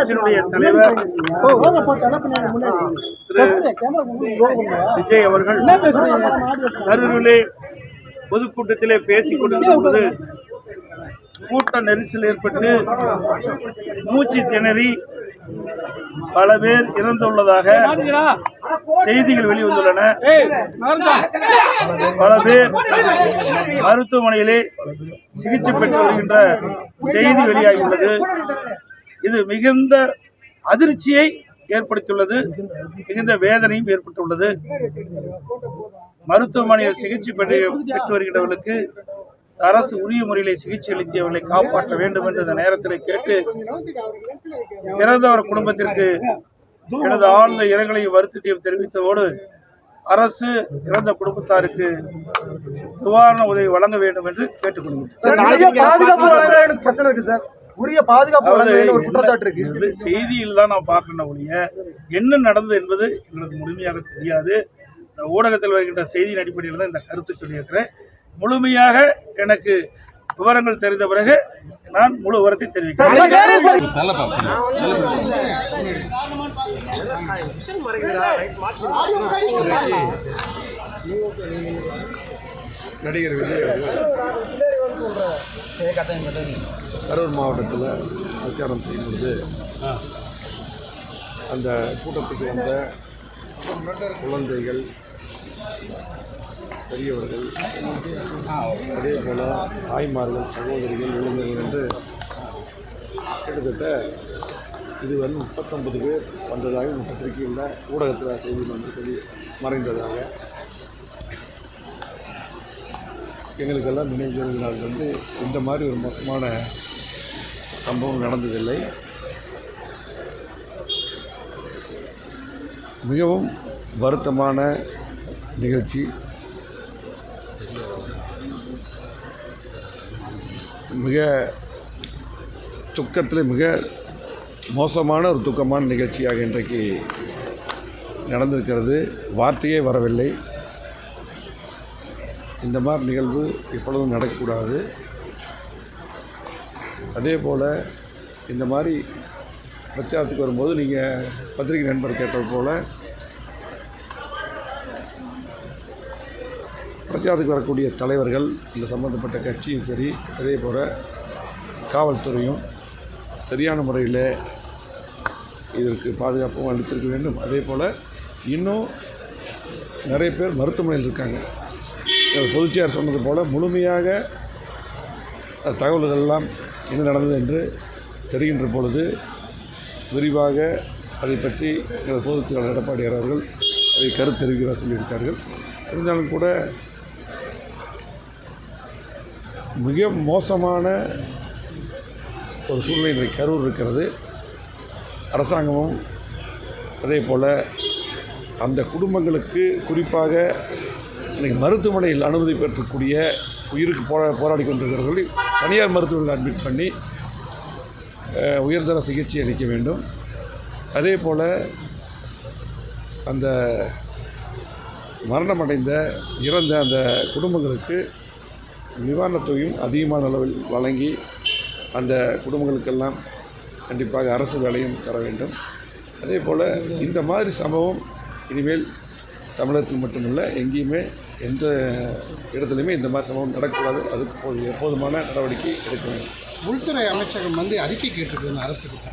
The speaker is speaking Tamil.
கட்சியினுடைய தலைவர் விஜய் அவர்கள் கரூரிலே பொதுக்கூட்டத்திலே பேசிக் பொழுது கூட்ட நெரிசல் ஏற்பட்டு மூச்சு திணறி பல பேர் இறந்துள்ளதாக செய்திகள் வெளிவந்துள்ளன. பல பேர் மருத்துவமனையிலே சிகிச்சை பெற்று வருகின்ற செய்தி வெளியாகியுள்ளது. இது மிகுந்த அதிர்ச்சியை ஏற்படுத்தியுள்ளது மிகுந்த வேதனையும் ஏற்பட்டுள்ளது. மருத்துவமனையில் சிகிச்சை பெற்று பெற்று வருகின்றவர்களுக்கு அரசு உரிய முறையிலே சிகிச்சை அளித்தவர்களை காப்பாற்ற வேண்டும் என்று இந்த நேரத்தில் கேட்டு இறந்தவர் குடும்பத்திற்கு எனது ஆழ்ந்த இரங்கலையும் வருத்தத்தையும் தெரிவித்ததோடு அரசு இறந்த குடும்பத்தாருக்கு நிவாரண உதவி வழங்க வேண்டும் என்று கேட்டுக்கொள்கிறேன். உரிய பாதுகாப்பு வழங்க ஒரு குற்றச்சாட்டு இருக்கு. செய்தியில் தான் நான் பார்க்கணும் ஒழிய என்ன நடந்தது என்பது எங்களுக்கு முழுமையாக தெரியாது. ஊடகத்தில் வருகின்ற செய்தியின் அடிப்படையில் தான் இந்த கருத்து சொல்லியிருக்கிறேன். முழுமையாக எனக்கு விவரங்கள் தெரிந்த பிறகு நான் முழு விவரத்தை தெரிவிக்கிறேன். நடிகர் விஜய் அவர்கள் கரூர் மாவட்டத்தில் பிரச்சாரம் செய்யும் பொழுது அந்த கூட்டத்துக்கு வந்த குழந்தைகள் பெரியவர்கள் அதே போல் தாய்மார்கள் சகோதரிகள் இளைஞர்கள் என்று கிட்டத்தட்ட இது வந்து முப்பத்தொன்பது பேர் வந்ததாக இந்த பத்திரிகையில் ஊடகத்தில் செய்தி வந்து சொல்லி மறைந்ததாக எங்களுக்கெல்லாம் நினைவுகள் நாள் வந்து இந்த மாதிரி ஒரு மோசமான சம்பவம் நடந்ததில்லை. மிகவும் வருத்தமான நிகழ்ச்சி. மிக துக்கத்தில் மிக மோசமான ஒரு துக்கமான நிகழ்ச்சியாக இன்றைக்கு நடந்திருக்கிறது. வார்த்தையே வரவில்லை. இந்த மாதிரி நிகழ்வு எப்பொழுதும் நடக்கக்கூடாது. அதே போல் இந்த மாதிரி பிரச்சாரத்துக்கு வரும்போது நீங்கள் பத்திரிகை நண்பர் கேட்டது போல் பிரச்சாரத்துக்கு வரக்கூடிய தலைவர்கள் இந்த சம்மந்தப்பட்ட கட்சியும் சரி அதே போல் காவல்துறையும் சரியான முறையில் இதற்கு பாதுகாப்பும் அளித்திருக்க வேண்டும். அதே போல் இன்னும் நிறைய பேர் மருத்துவமனையில் இருக்காங்க. எங்கள் சொன்னது போல் முழுமையாக அந்த தகவல்கள் எல்லாம் என்ன நடந்தது என்று தெரிகின்ற பொழுது விரிவாக அதை பற்றி எங்கள் பொதுச்செயலாளர் எடப்பாடியார் அவர்கள் அதை கருத்து தெரிவிக்கிறார் சொல்லியிருக்கார்கள். இருந்தாலும் கூட மிக மோசமான ஒரு சூழ்நிலை இன்றைக்கு கரூர் இருக்கிறது. அரசாங்கமும் அதே போல் அந்த குடும்பங்களுக்கு குறிப்பாக இன்றைக்கி மருத்துவமனையில் அனுமதி பெற்றக்கூடிய உயிருக்கு போரா போராடி கொண்டிருக்கிறவர்களை தனியார் மருத்துவமனையில் அட்மிட் பண்ணி உயர்தர சிகிச்சை அளிக்க வேண்டும். அதே போல் அந்த மரணமடைந்த இறந்த அந்த குடும்பங்களுக்கு நிவாரணத் தொகையும் அதிகமான அளவில் வழங்கி அந்த குடும்பங்களுக்கெல்லாம் கண்டிப்பாக அரசு வேலையும் தர வேண்டும். அதே போல் இந்த மாதிரி சம்பவம் இனிமேல் தமிழகத்தில் மட்டுமல்ல எங்கேயுமே எந்த இடத்துலையுமே இந்த மாதிரி சம்பவம் நடக்கக்கூடாது. அதுக்கு போது எப்போதுமான நடவடிக்கை எடுக்க வேண்டும். உள்துறை அமைச்சகம் வந்து அறிக்கை கேட்டிருக்குது அரசுக்கிட்ட